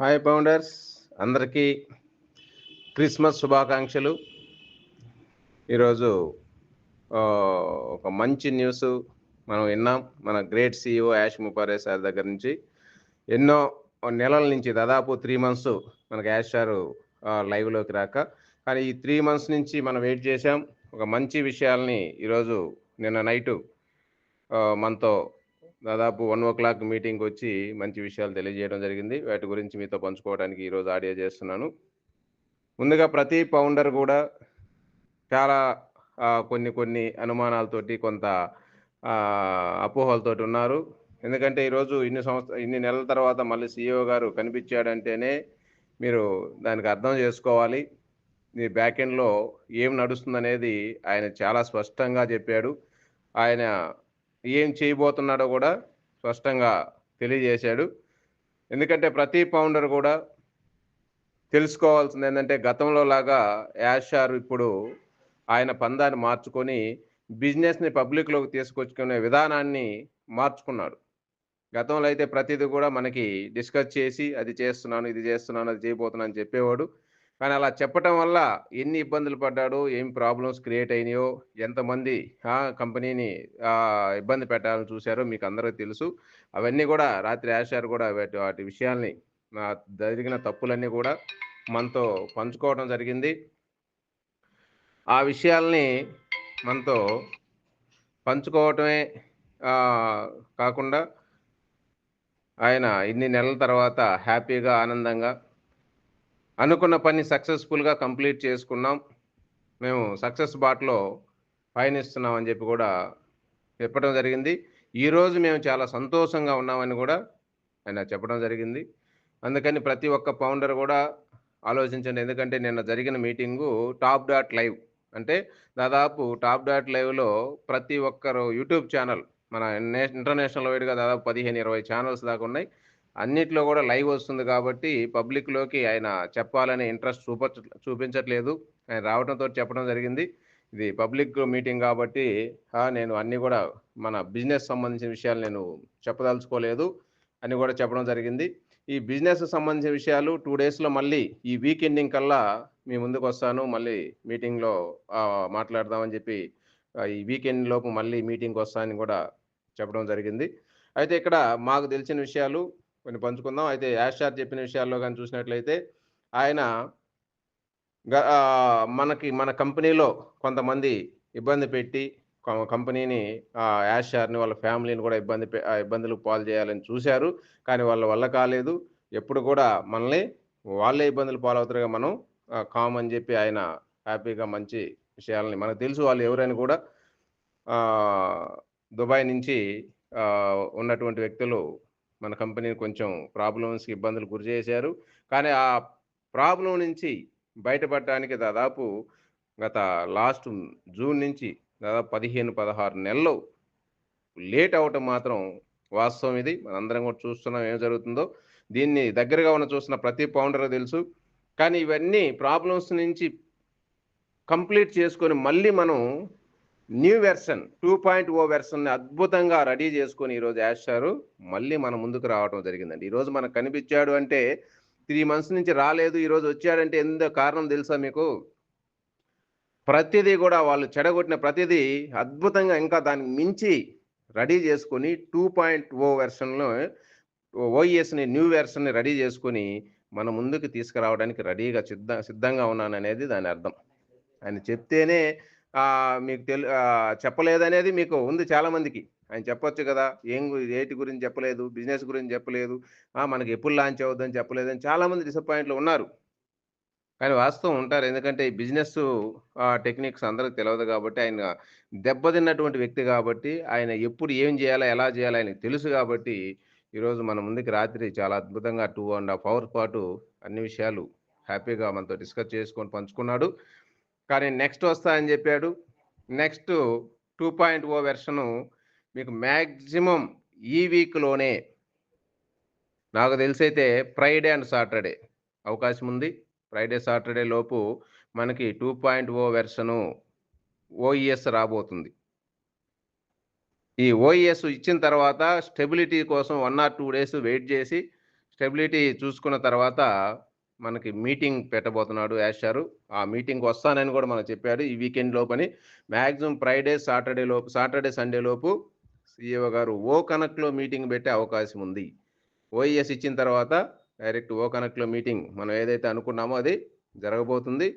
Hi founders అందరికీ Christmas శుభాకాంక్షలు. ఈరోజు ఒక మంచి న్యూస్ మనం విన్నాం. మన great CEO Yash Mupare sir దగ్గర నుంచి. ఎన్నో నెలల నుంచి దాదాపు త్రీ మంత్స్ మనకి యాష్ సారు లైవ్లోకి రాక. కానీ ఈ త్రీ మంత్స్ నుంచి మనం వెయిట్ చేసాం ఒక మంచి విషయాల్ని ఈరోజు నిన్న నైటు మనతో దాదాపు వన్ ఓ క్లాక్ మీటింగ్ వచ్చి మంచి విషయాలు తెలియజేయడం జరిగింది. వాటి గురించి మీతో పంచుకోవడానికి ఈరోజు ఆడియో చేస్తున్నాను. ముందుగా ప్రతి పౌండర్ కూడా చాలా కొన్ని కొన్ని అనుమానాలతోటి కొంత అపోహలతోటి ఉన్నారు. ఎందుకంటే ఈరోజు ఇన్ని సంవత్సర ఇన్ని నెలల తర్వాత మళ్ళీ సీఈఓ గారు కనిపించాడంటేనే మీరు దానికి అర్థం చేసుకోవాలి. మీ బ్యాక్ ఎండ్లో ఏం నడుస్తుందనేది ఆయన చాలా స్పష్టంగా చెప్పాడు. ఆయన ఏం చేయబోతున్నాడో కూడా స్పష్టంగా తెలియజేశాడు. ఎందుకంటే ప్రతి పౌండర్ కూడా తెలుసుకోవాల్సింది ఏంటంటే గతంలో లాగా యాషార్ ఇప్పుడు ఆయన పందాన్ని మార్చుకొని బిజినెస్ని పబ్లిక్లోకి తీసుకొచ్చుకునే విధానాన్ని మార్చుకున్నాడు. గతంలో అయితే ప్రతిదీ కూడా మనకి డిస్కస్ చేసి అది చేస్తున్నాను ఇది చేస్తున్నాను అది చేయబోతున్నాను అని చెప్పేవాడు. కానీ అలా చెప్పటం వల్ల ఎన్ని ఇబ్బందులు పడ్డాడో ఏం ప్రాబ్లమ్స్ క్రియేట్ అయినాయో ఎంతమంది ఆ కంపెనీని ఇబ్బంది పెట్టాలని చూశారో మీకు అందరికీ తెలుసు. అవన్నీ కూడా రాత్రి ఆశారు కూడా వాటి వాటి విషయాల్ని నా జరిగిన తప్పులన్నీ కూడా మనతో పంచుకోవడం జరిగింది. ఆ విషయాల్ని మనతో పంచుకోవటమే కాకుండా ఆయన ఇన్ని నెలల తర్వాత హ్యాపీగా ఆనందంగా అనుకున్న పని సక్సెస్ఫుల్గా కంప్లీట్ చేసుకున్నాం. మేము సక్సెస్ బాట్లో పయనిస్తున్నాం అని చెప్పి కూడా చెప్పడం జరిగింది. ఈరోజు మేము చాలా సంతోషంగా ఉన్నామని కూడా ఆయన చెప్పడం జరిగింది. అందుకని ప్రతి ఒక్క పౌండర్ కూడా ఆలోచించండి. ఎందుకంటే నిన్న జరిగిన మీటింగు టాప్ డాట్ లైవ్. అంటే దాదాపు టాప్ డాట్ లైవ్లో ప్రతి ఒక్కరు యూట్యూబ్ ఛానల్ మన నే ఇంటర్నేషనల్ వైడ్గా దాదాపు పదిహేను ఇరవై ఛానల్స్ దాకా ఉన్నాయి. అన్నిట్లో కూడా లైవ్ వస్తుంది కాబట్టి పబ్లిక్లోకి ఆయన చెప్పాలనే ఇంట్రెస్ట్ చూప చూపించట్లేదు. ఆయన రావడంతో చెప్పడం జరిగింది. ఇది పబ్లిక్ మీటింగ్ కాబట్టి నేను అన్నీ కూడా మన బిజినెస్ సంబంధించిన విషయాలు నేను చెప్పదలుచుకోలేదు. అని కూడా చెప్పడం జరిగింది. ఈ బిజినెస్ సంబంధించిన విషయాలు టూ డేస్లో మళ్ళీ ఈ వీక్ ఎండింగ్ కల్లా మీ ముందుకు వస్తాను. మళ్ళీ మీటింగ్లో మాట్లాడదామని చెప్పి ఈ వీకెండ్ లోపు మళ్ళీ మీటింగ్కి వస్తానని కూడా చెప్పడం జరిగింది. అయితే ఇక్కడ మాకు తెలిసిన విషయాలు కొన్ని పంచుకుందాం. అయితే యాషార్ చెప్పిన విషయాల్లో కానీ చూసినట్లయితే ఆయన గ- మనకి మన కంపెనీలో కొంతమంది ఇబ్బంది పెట్టి కంపెనీని యాషార్ని వాళ్ళ ఫ్యామిలీని కూడా ఇబ్బంది పె- ఇబ్బందులకు పాలు చేయాలని చూశారు. కానీ వాళ్ళ వల్ల కాలేదు. ఎప్పుడు కూడా మనల్ని వాళ్ళే ఇబ్బందులు పాలవుతారుగా మనం కామ్ అని చెప్పి ఆయన హ్యాపీగా మంచి విషయాలని మనకు తెలుసు. వాళ్ళు ఎవరైనా కూడా దుబాయ్ నుంచి ఉన్నటువంటి వ్యక్తులు మన కంపెనీని కొంచెం ప్రాబ్లమ్స్కి ఇబ్బందులు గురి చేశారు. కానీ ఆ ప్రాబ్లం నుంచి బయటపడటానికి దాదాపు గత లాస్ట్ జూన్ నుంచి దాదాపు పదిహేను పదహారు నెలలు లేట్ అవటం మాత్రం వాస్తవం ఇది. మనందరం కూడా చూస్తున్నాం ఏం జరుగుతుందో. దీన్ని దగ్గరగా ఉన్న చూస్తున్న ప్రతి పౌండర్ తెలుసు. కానీ ఇవన్నీ ప్రాబ్లమ్స్ నుంచి కంప్లీట్ చేసుకొని మళ్ళీ మనం new version two point O వెర్షన్ని అద్భుతంగా రెడీ చేసుకొని ఈరోజు యాషారు మళ్ళీ మన ముందుకు రావడం జరిగిందండి. ఈరోజు మనకు కనిపించాడు అంటే త్రీ మంత్స్ నుంచి రాలేదు ఈరోజు వచ్చాడంటే ఎంత కారణం తెలుసా మీకు? ప్రతిదీ కూడా వాళ్ళు చెడగొట్టిన ప్రతిదీ అద్భుతంగా ఇంకా దానికి మించి రెడీ చేసుకొని టూ పాయింట్ ఓ వెర్షన్లో ఓఈఎస్ని న్యూ వెర్షన్ని రెడీ చేసుకొని మన ముందుకు తీసుకురావడానికి రెడీగా సిద్ధ సిద్ధంగా ఉన్నాను అనేది దాని అర్థం. ఆయన చెప్తేనే మీకు తెలు చెప్పలేదనేది మీకు ఉంది చాలామందికి ఆయన చెప్పొచ్చు కదా ఏం ఏటి గురించి చెప్పలేదు బిజినెస్ గురించి చెప్పలేదు మనకి ఎప్పుడు లాంచ్ అవుద్దని చెప్పలేదని చాలామంది డిసప్పాయింట్లు డిసప్పాయింట్లో ఉన్నారు. కానీ వాస్తవం ఉంటారు. ఎందుకంటే ఈ బిజినెస్ టెక్నిక్స్ అందరికి తెలియదు కాబట్టి ఆయన దెబ్బతిన్నటువంటి వ్యక్తి కాబట్టి ఆయన ఎప్పుడు ఏం చేయాలో ఎలా చేయాలో ఆయనకు తెలుసు కాబట్టి ఈరోజు మన ముందుకి రాత్రి చాలా అద్భుతంగా టూ అండ్ హాఫ్ అవర్ పాటు అన్ని విషయాలు హ్యాపీగా మనతో డిస్కస్ చేసుకొని పంచుకున్నాడు. కానీ నెక్స్ట్ వస్తాయని చెప్పాడు. Next two point O version మీకు మ్యాక్సిమం ఈ వీక్లోనే నాకు తెలిసైతే ఫ్రైడే అండ్ సాటర్డే అవకాశం ఉంది. ఫ్రైడే సాటర్డే లోపు మనకి two point O version OES రాబోతుంది. ఈ ఓఈఎస్ ఇచ్చిన తర్వాత స్టెబిలిటీ కోసం one or two days wait చేసి స్టెబిలిటీ చూసుకున్న తర్వాత మనకి మీటింగ్ పెట్టబోతున్నాడు యాష్ ఆ మీటింగ్ వస్తానని కూడా మనకు చెప్పాడు. ఈ వీకెండ్ లోపని. మ్యాక్సిమం ఫ్రైడే సాటర్డే లోపు సాటర్డే సండే లోపు సిఇఓ గారు ఓ కనెక్ట్లో మీటింగ్ పెట్టే అవకాశం ఉంది. ఓఈఎస్ ఇచ్చిన తర్వాత డైరెక్ట్ ఓ కనెక్ట్లో మీటింగ్ మనం ఏదైతే అనుకున్నామో అది జరగబోతుంది.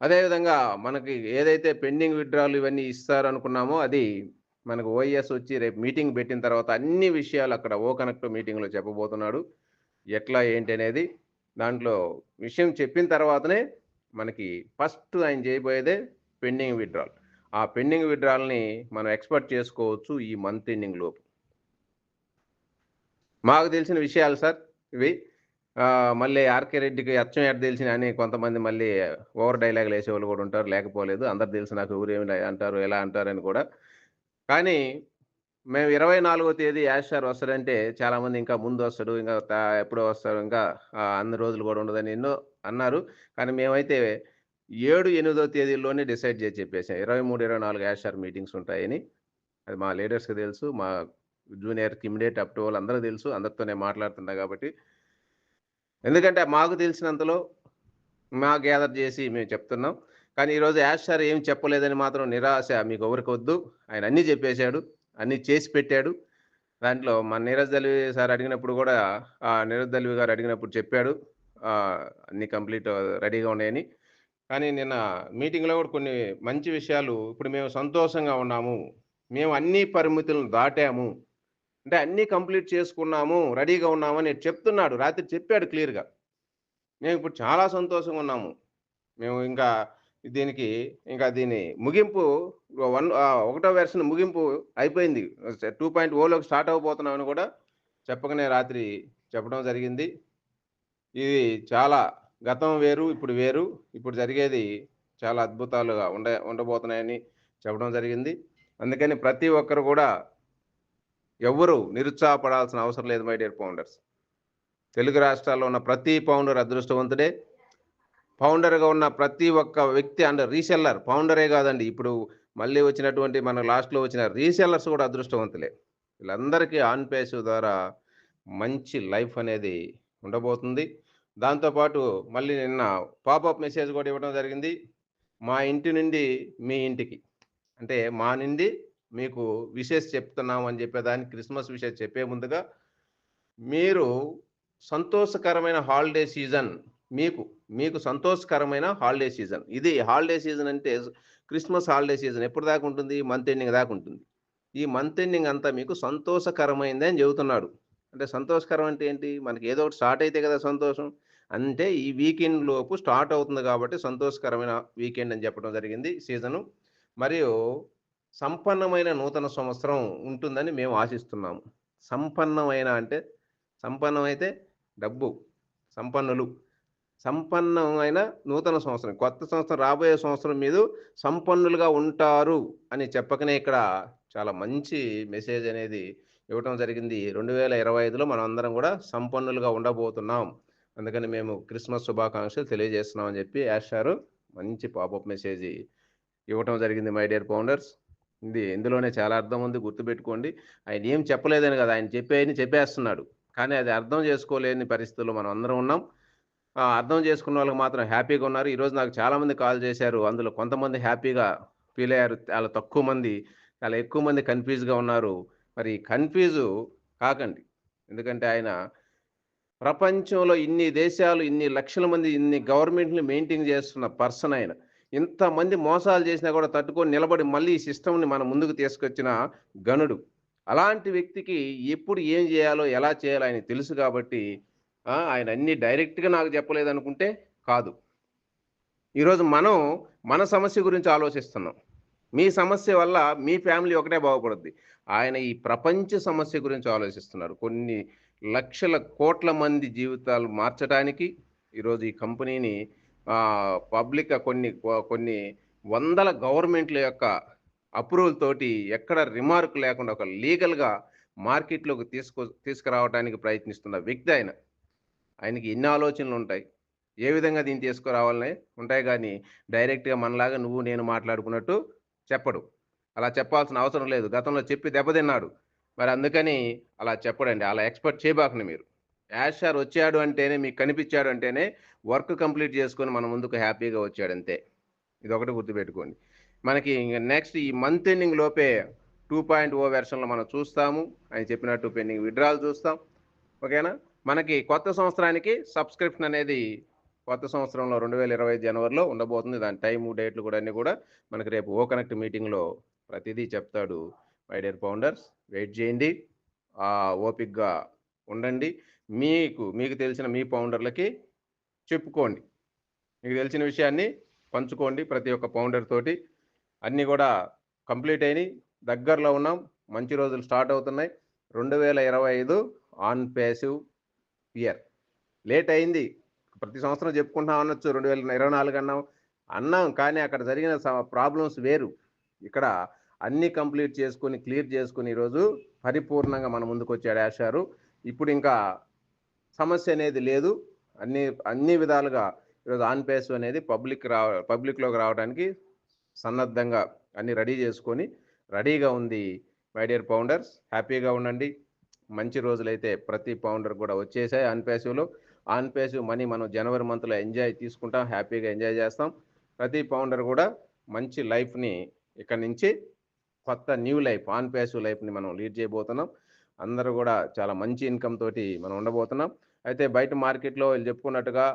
అదేవిధంగా మనకి ఏదైతే పెండింగ్ విత్డ్రాలు ఇవన్నీ ఇస్తారనుకున్నామో అది మనకు ఓఈఎస్ వచ్చి రేపు మీటింగ్ పెట్టిన తర్వాత అన్ని విషయాలు అక్కడ ఓ కనెక్ట్ మీటింగ్లో చెప్పబోతున్నాడు. ఎట్లా ఏంటి అనేది దాంట్లో విషయం చెప్పిన తర్వాతనే మనకి ఫస్ట్ ఆయన చేయబోయేదే పెండింగ్ విడ్రాల్ ఆ పెండింగ్ విడ్రాల్ని మనం ఎక్స్పర్ట్ చేసుకోవచ్చు ఈ మంత్ ఎండింగ్ లోపు. మాకు తెలిసిన విషయాలు సార్ ఇవి. మళ్ళీ ఆర్కే రెడ్డికి అచ్చం ఎట్ తెలిసిన అని కొంతమంది మళ్ళీ ఓవర్ డైలాగులు వేసేవాళ్ళు కూడా ఉంటారు లేకపోలేదు. అందరు తెలిసి నాకు ఊరేమి అంటారు ఎలా అంటారని కూడా. కానీ మేము ఇరవై నాలుగో తేదీ యాష్ సార్ వస్తాడంటే చాలా మంది ఇంకా ముందు వస్తాడు ఇంకా ఎప్పుడో వస్తారు ఇంకా అన్ని రోజులు కూడా ఉండదని ఎన్నో అన్నారు. కానీ మేమైతే ఏడు ఎనిమిదో తేదీల్లోనే డిసైడ్ చేసి చెప్పేసాం. ఇరవై మూడు ఇరవై నాలుగు యాష్ సార్ మీటింగ్స్ ఉంటాయని. అది మా లీడర్స్కి తెలుసు మా జూనియర్కి ఇమిడియట్ అప్ టు వాళ్ళు అందరూ తెలుసు అందరితోనే మాట్లాడుతున్నా కాబట్టి. ఎందుకంటే మాకు తెలిసినంతలో మా గ్యాదర్ చేసి మేము చెప్తున్నాం. కానీ ఈరోజు యాష్ సార్ ఏం చెప్పలేదని మాత్రం నిరాశ మీకు ఎవరికి వద్దు. ఆయన అన్నీ చెప్పేశాడు. అన్నీ చేసి పెట్టాడు. దాంట్లో మన నీరజ్ దల్వి సార్ అడిగినప్పుడు కూడా ఆ నీరజ్ దల్వి గారు అడిగినప్పుడు చెప్పాడు. అన్ని కంప్లీట్ రెడీగా ఉన్నాయని. కానీ నిన్న మీటింగ్లో కూడా కొన్ని మంచి విషయాలు ఇప్పుడు మేము సంతోషంగా ఉన్నాము. మేము అన్ని పరిమితులను దాటాము. అంటే అన్నీ కంప్లీట్ చేసుకున్నాము రెడీగా ఉన్నామని చెప్తున్నాడు. రాత్రి చెప్పాడు క్లియర్గా. మేము ఇప్పుడు చాలా సంతోషంగా ఉన్నాము. మేము ఇంకా దీనికి ఇంకా దీని ముగింపు వన్ ఒకటో వెర్షన్ ముగింపు అయిపోయింది. టూ పాయింట్ ఓలోకి స్టార్ట్ అవ్వబోతున్నామని కూడా చెప్పకనే రాత్రి చెప్పడం జరిగింది. ఇది చాలా గతం వేరు ఇప్పుడు వేరు ఇప్పుడు జరిగేది చాలా అద్భుతాలుగా ఉండ ఉండబోతున్నాయని చెప్పడం జరిగింది. అందుకని ప్రతి ఒక్కరు కూడా ఎవ్వరూ నిరుత్సాహపడాల్సిన అవసరం లేదు మై డియర్ పౌండర్స్. తెలుగు రాష్ట్రాల్లో ఉన్న ప్రతి పౌండర్ అదృష్టవంతుడే. ఫౌండర్గా ఉన్న ప్రతి ఒక్క వ్యక్తి అండ్ రీసెల్లర్ ఫౌండరే కాదండి. ఇప్పుడు మళ్ళీ వచ్చినటువంటి మన లాస్ట్లో వచ్చిన రీసెల్లర్స్ కూడా అదృష్టవంతులే. వీళ్ళందరికీ ఆన్ పేస్ ద్వారా మంచి లైఫ్ అనేది ఉండబోతుంది. దాంతోపాటు మళ్ళీ నిన్న పాపప్ మెసేజ్ కూడా ఇవ్వడం జరిగింది. మా ఇంటి నుండి మీ ఇంటికి. అంటే మా నుండి మీకు విషెస్ చెప్తున్నాం అని చెప్పేదానికి క్రిస్మస్ విషయం చెప్పే ముందుగా మీరు సంతోషకరమైన హాలిడే సీజన్ మీకు మీకు సంతోషకరమైన హాలిడే సీజన్ ఇది హాలిడే సీజన్ అంటే క్రిస్మస్ హాలిడే సీజన్ ఎప్పుడు దాకా ఉంటుంది? మంత్ ఎండింగ్ దాకా ఉంటుంది. ఈ మంత్ ఎండింగ్ అంతా మీకు సంతోషకరమైంది అని చెబుతున్నాడు. అంటే సంతోషకరం అంటే ఏంటి? మనకి ఏదో ఒకటి స్టార్ట్ అయితే కదా సంతోషం. అంటే ఈ వీకెండ్ లోపు స్టార్ట్ అవుతుంది కాబట్టి సంతోషకరమైన వీకెండ్ అని చెప్పడం జరిగింది సీజను మరియు సంపన్నమైన నూతన సంవత్సరం ఉంటుందని మేము ఆశిస్తున్నాము. సంపన్నమైన అంటే సంపన్నమైతే డబ్బు సంపన్నులు. సంపన్నమైన నూతన సంవత్సరం కొత్త సంవత్సరం రాబోయే సంవత్సరం మీద సంపన్నులుగా ఉంటారు అని చెప్పకనే ఇక్కడ చాలా మంచి మెసేజ్ అనేది ఇవ్వటం జరిగింది. రెండు వేల ఇరవై ఐదులో మనం అందరం కూడా సంపన్నులుగా ఉండబోతున్నాం. అందుకని మేము క్రిస్మస్ శుభాకాంక్షలు తెలియజేస్తున్నామని చెప్పి యాష్ మంచి పాపప్ మెసేజ్ ఇవ్వటం జరిగింది మై డియర్ ఫౌండర్స్. ఇది ఇందులోనే చాలా అర్థం ఉంది గుర్తుపెట్టుకోండి. ఆయన ఏం చెప్పలేదని కదా ఆయన చెప్పేయని చెప్పేస్తున్నాడు. కానీ అది అర్థం చేసుకోలేని పరిస్థితుల్లో మనం అందరం ఉన్నాం. అర్థం చేసుకున్న వాళ్ళకి మాత్రం హ్యాపీగా ఉన్నారు. ఈరోజు నాకు చాలామంది కాల్ చేశారు. అందులో కొంతమంది హ్యాపీగా ఫీల్ అయ్యారు. చాలా తక్కువ మంది చాలా ఎక్కువ మంది కన్ఫ్యూజ్గా ఉన్నారు. మరి కన్ఫ్యూజు కాకండి. ఎందుకంటే ఆయన ప్రపంచంలో ఇన్ని దేశాలు ఇన్ని లక్షల మంది ఇన్ని గవర్నమెంట్లు మెయింటైన్ చేస్తున్న పర్సన్ ఆయన. ఇంతమంది మోసాలు చేసినా కూడా తట్టుకొని నిలబడి మళ్ళీ ఈ సిస్టమ్ని మన ముందుకు తీసుకొచ్చిన గనుడు. అలాంటి వ్యక్తికి ఎప్పుడు ఏం చేయాలో ఎలా చేయాలో ఆయన తెలుసు కాబట్టి ఆయన అన్ని డైరెక్ట్గా నాకు చెప్పలేదు అనుకుంటే కాదు. ఈరోజు మనం మన సమస్య గురించి ఆలోచిస్తున్నాం. మీ సమస్య వల్ల మీ ఫ్యామిలీ ఒకటే బాగుపడుద్ది. ఆయన ఈ ప్రపంచ సమస్య గురించి ఆలోచిస్తున్నారు. కొన్ని లక్షల కోట్ల మంది జీవితాలు మార్చడానికి ఈరోజు ఈ కంపెనీని పబ్లిక్ కొన్ని కొన్ని వందల గవర్నమెంట్ల యొక్క అప్రూవల్ తోటి ఎక్కడ రిమార్క్ లేకుండా ఒక లీగల్గా మార్కెట్లోకి తీసుకు తీసుకురావడానికి ప్రయత్నిస్తున్న వ్యక్తి ఆయన. ఆయనకి ఎన్ని ఆలోచనలు ఉంటాయి. ఏ విధంగా దీన్ని తీసుకురావాలని ఉంటాయి కానీ డైరెక్ట్గా మనలాగా నువ్వు నేను మాట్లాడుకున్నట్టు చెప్పడు. అలా చెప్పాల్సిన అవసరం లేదు. గతంలో చెప్పి దెబ్బతిన్నాడు. మరి అందుకని అలా చెప్పడండి. అలా ఎక్స్పెక్ట్ చేయబాకండి మీరు. యాషార్ వచ్చాడు అంటేనే మీకు కనిపించాడు అంటేనే వర్క్ కంప్లీట్ చేసుకొని మన ముందుకు హ్యాపీగా వచ్చాడు అంతే. ఇది ఒకటి గుర్తుపెట్టుకోండి. మనకి నెక్స్ట్ ఈ మంత్ ఎండింగ్ లోపే టూ పాయింట్ ఓ వెర్షన్లో మనం చూస్తాము. ఆయన చెప్పినట్టు పెండింగ్ విడ్రాల్ చూస్తాం. ఓకేనా? మనకి కొత్త సంవత్సరానికి సబ్స్క్రిప్షన్ అనేది కొత్త సంవత్సరంలో రెండు వేల ఇరవై జనవరిలో ఉండబోతుంది. దాని టైము డేట్లు కూడా అన్నీ కూడా మనకి రేపు ఓ కనెక్ట్ మీటింగ్లో ప్రతిదీ చెప్తాడు మై డియర్ ఫౌండర్స్. వెయిట్ చేయండి. ఓపిక్గా ఉండండి. మీకు మీకు తెలిసిన మీ ఫౌండర్లకి చెప్పుకోండి. మీకు తెలిసిన విషయాన్ని పంచుకోండి ప్రతి ఒక్క ఫౌండర్ తోటి. అన్నీ కూడా కంప్లీట్ అయినాయి. దగ్గరలో ఉన్నాం. మంచి రోజులు స్టార్ట్ అవుతున్నాయి. రెండు వేల ఇరవై ఐదు ఆన్ పేసివ్ ఇయర్ లేట్ అయింది. ప్రతి సంవత్సరం చెప్పుకుంటాం అనొచ్చు. రెండు వేల ఇరవై నాలుగు అన్నాం. అన్నాం కానీ అక్కడ జరిగిన ప్రాబ్లమ్స్ వేరు. ఇక్కడ అన్నీ కంప్లీట్ చేసుకొని క్లియర్ చేసుకుని ఈరోజు పరిపూర్ణంగా మన ముందుకు వచ్చాడు యాషారు ఇప్పుడు ఇంకా సమస్య అనేది లేదు. అన్ని అన్ని విధాలుగా ఈరోజు ఆన్ పేస్ అనేది పబ్లిక్ రా పబ్లిక్లోకి రావడానికి సన్నద్ధంగా అన్ని రెడీ చేసుకొని రెడీగా ఉంది మై డియర్ పౌండర్స్ హ్యాపీగా ఉండండి. మంచి రోజులైతే ప్రతి పౌండర్ కూడా వచ్చేసాయి. ఆన్ పేసివ్లో ఆన్ పేసివ్ మనీ మనం జనవరి మంత్లో ఎంజాయ్ తీసుకుంటాం హ్యాపీగా ఎంజాయ్ చేస్తాం. ప్రతి పౌండర్ కూడా మంచి లైఫ్ని ఇక్కడ నుంచి కొత్త న్యూ లైఫ్ ఆన్ పేసివ్ లైఫ్ని మనం లీడ్ చేయబోతున్నాం. అందరూ కూడా చాలా మంచి ఇన్కమ్ తోటి మనం ఉండబోతున్నాం. అయితే బయట మార్కెట్లో వీళ్ళు చెప్పుకున్నట్టుగా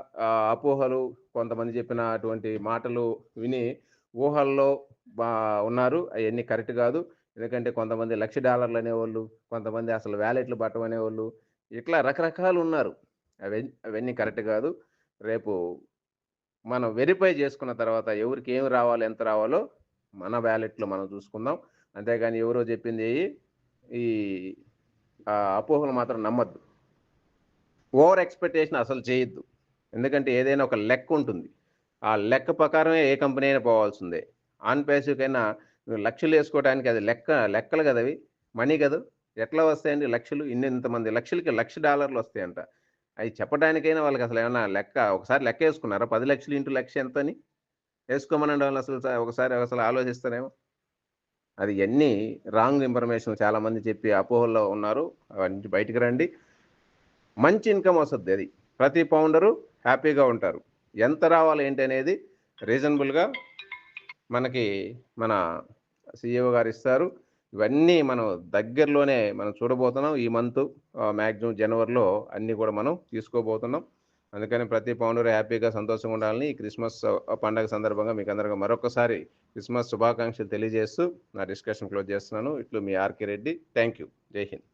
అపోహలు కొంతమంది చెప్పిన అటువంటి మాటలు విని ఊహల్లో బా ఉన్నారు. అవన్నీ కరెక్ట్ కాదు. ఎందుకంటే కొంతమంది లక్ష డాలర్లు అనేవాళ్ళు కొంతమంది అసలు వ్యాలెట్లు పట్టం అనేవాళ్ళు ఇట్లా రకరకాలు ఉన్నారు. అవి అవన్నీ కరెక్ట్ కాదు. రేపు మనం వెరిఫై చేసుకున్న తర్వాత ఎవరికి ఏమి రావాలో ఎంత రావాలో మన వ్యాలెట్లో మనం చూసుకుందాం. అంతేగాని ఎవరో చెప్పింది ఈ అపోహలు మాత్రం నమ్మద్దు. ఓవర్ ఎక్స్పెక్టేషన్ అసలు చేయొద్దు. ఎందుకంటే ఏదైనా ఒక లెక్క ఉంటుంది. ఆ లెక్క ప్రకారమే ఏ కంపెనీ అయినా పోవాల్సిందే. ఆన్ పేసివ్కైనా లక్షలు వేసుకోవడానికి అది లెక్క లెక్కలు కదా అవి? మనీ కదా? ఎట్లా వస్తాయండి లక్షలు? ఇన్ని ఇంతమంది లక్షలకి లక్ష డాలర్లు వస్తాయంట. అవి చెప్పడానికైనా వాళ్ళకి అసలు ఏమైనా లెక్క ఒకసారి లెక్క వేసుకున్నారా? పది లక్షలు ఇంటూ లక్ష ఎంత అని వేసుకోమనండి వాళ్ళు అసలు ఒకసారి అసలు ఆలోచిస్తారేమో? అది ఎన్ని రాంగ్ ఇన్ఫర్మేషన్ చాలామంది చెప్పి అపోహల్లో ఉన్నారు. అవన్నీ బయటికి రండి. మంచి ఇన్కమ్ వస్తుంది అది. ప్రతి పౌండరు హ్యాపీగా ఉంటారు. ఎంత రావాలి ఏంటి అనేది రీజనబుల్గా మనకి మన సిఇఓ గారు ఇస్తారు. ఇవన్నీ మనం దగ్గరలోనే మనం చూడబోతున్నాం. ఈ మంత్ మ్యాక్సిమం జనవరిలో అన్నీ కూడా మనం తీసుకోబోతున్నాం. అందుకని ప్రతి పౌండర్ హ్యాపీగా సంతోషంగా ఉండాలని ఈ క్రిస్మస్ పండగ సందర్భంగా మీకు అందరికీ మరొకసారి క్రిస్మస్ శుభాకాంక్షలు తెలియజేస్తూ నా డిస్కషన్ క్లోజ్ చేస్తున్నాను. ఇట్లు మీ ఆర్కే రెడ్డి. Thank you. జై హింద్.